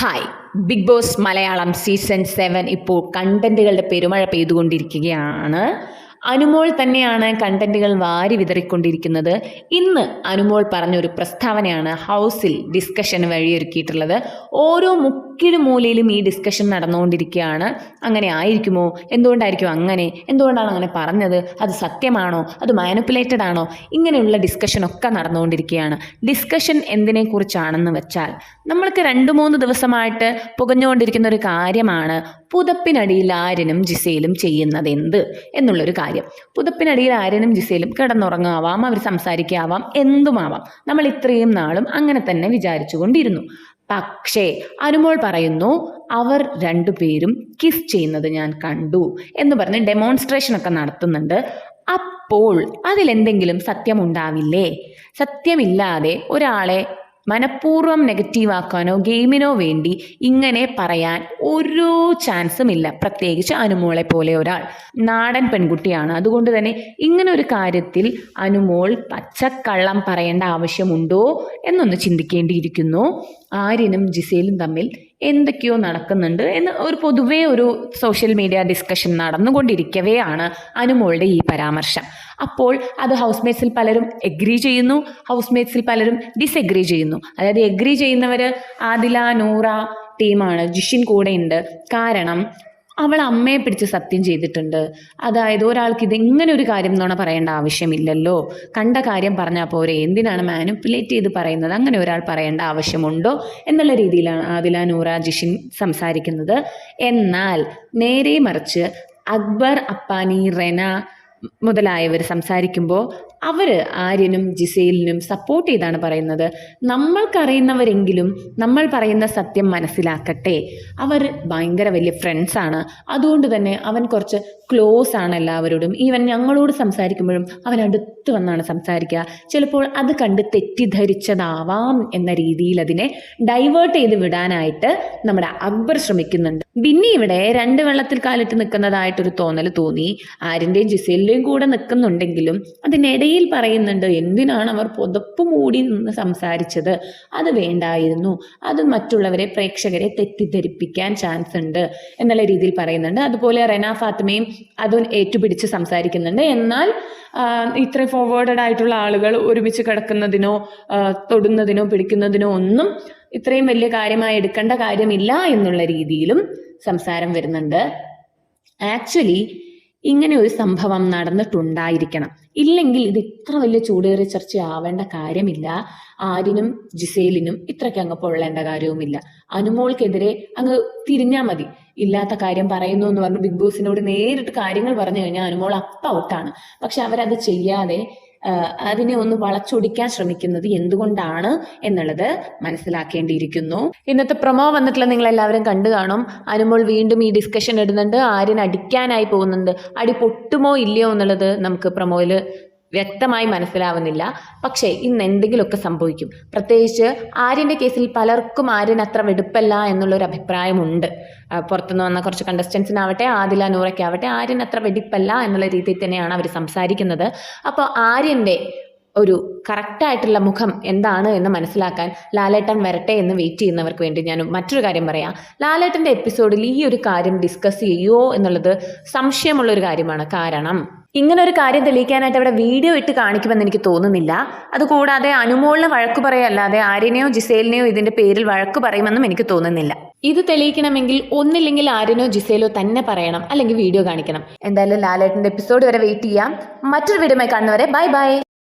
Hi big boss Malayalam season seven ഇപ്പോൾ കണ്ടന്റുകളുടെ പെരുമഴ പെയ്തുകൊണ്ടിരിക്കുകയാണ്. അനുമോൾ തന്നെയാണ് കണ്ടന്റുകൾ വാരി വിതറിക്കൊണ്ടിരിക്കുന്നത്. ഇന്ന് അനുമോൾ പറഞ്ഞൊരു പ്രസ്താവനയാണ് ഹൗസിൽ ഡിസ്കഷൻ വഴിയൊരുക്കിയിട്ടുള്ളത്. ഓരോ മുക്കിലും മൂലയിലും ഈ ഡിസ്കഷൻ നടന്നുകൊണ്ടിരിക്കുകയാണ്. അങ്ങനെ ആയിരിക്കുമോ? എന്തുകൊണ്ടായിരിക്കും അങ്ങനെ? എന്തുകൊണ്ടാണ് അങ്ങനെ പറഞ്ഞത്? അത് സത്യമാണോ? അത് മാനിപ്പുലേറ്റഡ് ആണോ? ഇങ്ങനെയുള്ള ഡിസ്കഷൻ ഒക്കെ നടന്നുകൊണ്ടിരിക്കുകയാണ്. ഡിസ്കഷൻ എന്തിനെക്കുറിച്ചാണെന്ന് വെച്ചാൽ നമ്മൾക്ക് രണ്ട് മൂന്ന് ദിവസമായിട്ട് പുകഞ്ഞുകൊണ്ടിരിക്കുന്ന ഒരു കാര്യമാണ് പുതപ്പിനടിയിൽ ആര്യനും ജിസയിലും ചെയ്യുന്നത് എന്ത് എന്നുള്ളൊരു കാര്യം. പുതപ്പിനടിയിൽ ആര്യനും ജിസയിലും കിടന്നുറങ്ങാവാം അവർ സംസാരിക്കാവാം എന്തുമാവാം. നമ്മൾ ഇത്രയും നാളും അങ്ങനെ തന്നെ വിചാരിച്ചുകൊണ്ടിരുന്നു. പക്ഷേ അനുമോൾ പറയുന്നു അവർ രണ്ടുപേരും കിസ് ചെയ്യുന്നത് ഞാൻ കണ്ടു എന്ന് പറഞ്ഞ് ഡെമോൺസ്ട്രേഷൻ ഒക്കെ നടത്തുന്നുണ്ട്. അപ്പോൾ അതിലെന്തെങ്കിലും സത്യമുണ്ടാവില്ലേ? സത്യമില്ലാതെ ഒരാളെ മനഃപൂർവം നെഗറ്റീവാക്കാനോ ഗെയിമിനോ വേണ്ടി ഇങ്ങനെ പറയാൻ ഒരു ചാൻസും ഇല്ല. പ്രത്യേകിച്ച് അനുമോളെ പോലെ ഒരാൾ. നാടൻ പെൺകുട്ടിയാണ്. അതുകൊണ്ട് തന്നെ ഇങ്ങനെ ഒരു കാര്യത്തിൽ അനുമോൾ പച്ചക്കള്ളം പറയേണ്ട ആവശ്യമുണ്ടോ എന്നൊന്ന് ചിന്തിക്കേണ്ടിയിരിക്കുന്നു. ആര്യനും ജിസേലും തമ്മിൽ എന്തൊക്കെയോ നടക്കുന്നുണ്ട് എന്ന് ഒരു പൊതുവേ ഒരു സോഷ്യൽ മീഡിയ ഡിസ്കഷൻ നടന്നുകൊണ്ടിരിക്കവെയാണ് അനുമോളുടെ ഈ പരാമർശം. അപ്പോൾ അത് ഹൗസ് മേറ്റ്സിൽ പലരും എഗ്രി ചെയ്യുന്നു ഹൗസ് മേറ്റ്സിൽ പലരും ഡിസെഗ്രി ചെയ്യുന്നു. അതായത് എഗ്രി ചെയ്യുന്നവർ ആദില നൂറ ടീമാണ് ജിഷിൻ കൂടെ ഉണ്ട് കാരണം അവൾ അമ്മയെ പിടിച്ച് സത്യം ചെയ്തിട്ടുണ്ട്. അതായത് ഒരാൾക്ക് ഇത് ഇങ്ങനെ ഒരു കാര്യം എന്നാണ് പറയേണ്ട ആവശ്യമില്ലല്ലോ. കണ്ട കാര്യം പറഞ്ഞാൽ പോരെ. എന്തിനാണ് മാനിപ്പുലേറ്റ് ചെയ്ത് പറയുന്നത്? അങ്ങനെ ഒരാൾ പറയേണ്ട ആവശ്യമുണ്ടോ? എന്നുള്ള രീതിയിലാണ് ആദില നൂറ ജിഷിൻ സംസാരിക്കുന്നത്. എന്നാൽ നേരെ മറിച്ച് അക്ബർ അപ്പാനി റെന മുതലായവർ സംസാരിക്കുമ്പോൾ അവർ ആര്യനും ജിസേലിനും സപ്പോർട്ട് ചെയ്താണ് പറയുന്നത്. നമ്മൾക്കറിയുന്നവരെങ്കിലും നമ്മൾ പറയുന്ന സത്യം മനസ്സിലാക്കട്ടെ. അവർ ഭയങ്കര വലിയ ഫ്രണ്ട്സാണ് അതുകൊണ്ട് തന്നെ അവൻ കുറച്ച് ക്ലോസ് ആണ് എല്ലാവരോടും. ഈവൻ ഞങ്ങളോട് സംസാരിക്കുമ്പോഴും അവൻ അടുത്ത് വന്നാണ് സംസാരിക്കുക. ചിലപ്പോൾ അത് കണ്ട് തെറ്റിദ്ധരിച്ചതാവാം എന്ന രീതിയിൽ അതിനെ ഡൈവേർട്ട് ചെയ്ത് വിടാനായിട്ട് നമ്മുടെ അക്ബർ ശ്രമിക്കുന്നുണ്ട്. ബിന്നി ഇവിടെ രണ്ട് വെള്ളത്തിൽ കാലിട്ട് നിൽക്കുന്നതായിട്ടൊരു തോന്നൽ തോന്നി. ആരിന്റെയും ജിസേലിന്റെയും കൂടെ നിൽക്കുന്നുണ്ടെങ്കിലും അതിനിടയിൽ പറയുന്നുണ്ട് എന്തിനാണ് അവർ പുതപ്പ് മൂടി നിന്ന് സംസാരിച്ചത്? അത് വേണ്ടായിരുന്നു. അത് മറ്റുള്ളവരെ പ്രേക്ഷകരെ തെറ്റിദ്ധരിപ്പിക്കാൻ ചാൻസ് ഉണ്ട് എന്നുള്ള രീതിയിൽ പറയുന്നുണ്ട്. അതുപോലെ റെന ഫാത്തിമയും അതും ഏറ്റുപിടിച്ച് സംസാരിക്കുന്നുണ്ട്. എന്നാൽ ഇത്ര ഫോർവേഡഡ് ആയിട്ടുള്ള ആളുകൾ ഒരുമിച്ച് കിടക്കുന്നതിനോ തൊടുന്നതിനോ പിടിക്കുന്നതിനോ ഒന്നും ഇത്രയും വലിയ കാര്യമായി എടുക്കേണ്ട കാര്യമില്ല എന്നുള്ള രീതിയിലും സംസാരം വരുന്നുണ്ട്. ആക്ച്വലി ഇങ്ങനെ ഒരു സംഭവം നടന്നിട്ടുണ്ടായിരിക്കണം. ഇല്ലെങ്കിൽ ഇത് ഇത്ര വലിയ ചൂടേറിയ ചർച്ച ആവേണ്ട കാര്യമില്ല. ആരിനും ജിസേലിനും ഇത്രയ്ക്ക് അങ്ങ് പൊള്ളേണ്ട കാര്യവുമില്ല. അനുമോൾക്കെതിരെ അങ്ങ് തിരിഞ്ഞാൽ മതി. ഇല്ലാത്ത കാര്യം പറയുന്നു എന്ന് പറഞ്ഞ് ബിഗ് ബോസിനോട് നേരിട്ട് കാര്യങ്ങൾ പറഞ്ഞു കഴിഞ്ഞാൽ അനുമോൾ അപ്പ ഔട്ടാണ്. പക്ഷെ അവരത് ചെയ്യാതെ അതിനെ ഒന്ന് വളച്ചൊടിക്കാൻ ശ്രമിക്കുന്നത് എന്തുകൊണ്ടാണ് എന്നുള്ളത് മനസ്സിലാക്കേണ്ടിയിരിക്കുന്നു. ഇന്നത്തെ പ്രൊമോ വന്നിട്ടുള്ള നിങ്ങൾ എല്ലാവരും കണ്ടു കാണും. അനുമോൾ വീണ്ടും ഈ ഡിസ്കഷൻ ഇടുന്നുണ്ട്. ആര്യൻ അടിക്കാനായി പോകുന്നുണ്ട്. അടി പൊട്ടുമോ ഇല്ലയോ എന്നുള്ളത് നമുക്ക് പ്രൊമോയിൽ വ്യക്തമായി മനസ്സിലാവുന്നില്ല. പക്ഷേ ഇന്ന് എന്തെങ്കിലുമൊക്കെ സംഭവിക്കും. പ്രത്യേകിച്ച് ആര്യന്റെ കേസിൽ പലർക്കും ആര്യൻ അത്ര വെടുപ്പല്ല എന്നുള്ളൊരു അഭിപ്രായമുണ്ട്. പുറത്തുനിന്ന് വന്ന കുറച്ച് കണ്ടസ്റ്റൻസിനാവട്ടെ ആദില നൂറയ്ക്കാവട്ടെ ആര്യൻ അത്ര വെടിപ്പല്ല എന്നുള്ള രീതിയിൽ തന്നെയാണ് അവർ സംസാരിക്കുന്നത്. അപ്പോൾ ആര്യന്റെ ഒരു കറക്റ്റായിട്ടുള്ള മുഖം എന്താണ് എന്ന് മനസ്സിലാക്കാൻ ലാലേട്ടൻ വരട്ടെ എന്ന് വെയിറ്റ് ചെയ്യുന്നവർക്ക് വേണ്ടി ഞാൻ മറ്റൊരു കാര്യം പറയാം. ലാലേട്ടന്റെ എപ്പിസോഡിൽ ഈ ഒരു കാര്യം ഡിസ്കസ് ചെയ്യുമോ എന്നുള്ളത് സംശയമുള്ളൊരു കാര്യമാണ്. കാരണം ഇങ്ങനെ ഒരു കാര്യം തെളിയിക്കാനായിട്ട് അവിടെ വീഡിയോ ഇട്ട് കാണിക്കുമെന്ന് എനിക്ക് തോന്നുന്നില്ല. അതുകൂടാതെ അനുമോളിന് വഴക്ക് പറയല്ലാതെ ആര്യനെയോ ജിസേലിനെയോ ഇതിന്റെ പേരിൽ വഴക്ക് പറയുമെന്നും എനിക്ക് തോന്നുന്നില്ല. ഇത് തെളിയിക്കണമെങ്കിൽ ഒന്നില്ലെങ്കിൽ ആര്യനോ ജിസേലോ തന്നെ പറയണം അല്ലെങ്കിൽ വീഡിയോ കാണിക്കണം. എന്തായാലും ലാലേട്ടന്റെ എപ്പിസോഡ് വരെ വെയിറ്റ് ചെയ്യാം. മറ്റൊരു വീഡിയോ കാണുന്നവരെ ബൈ ബൈ.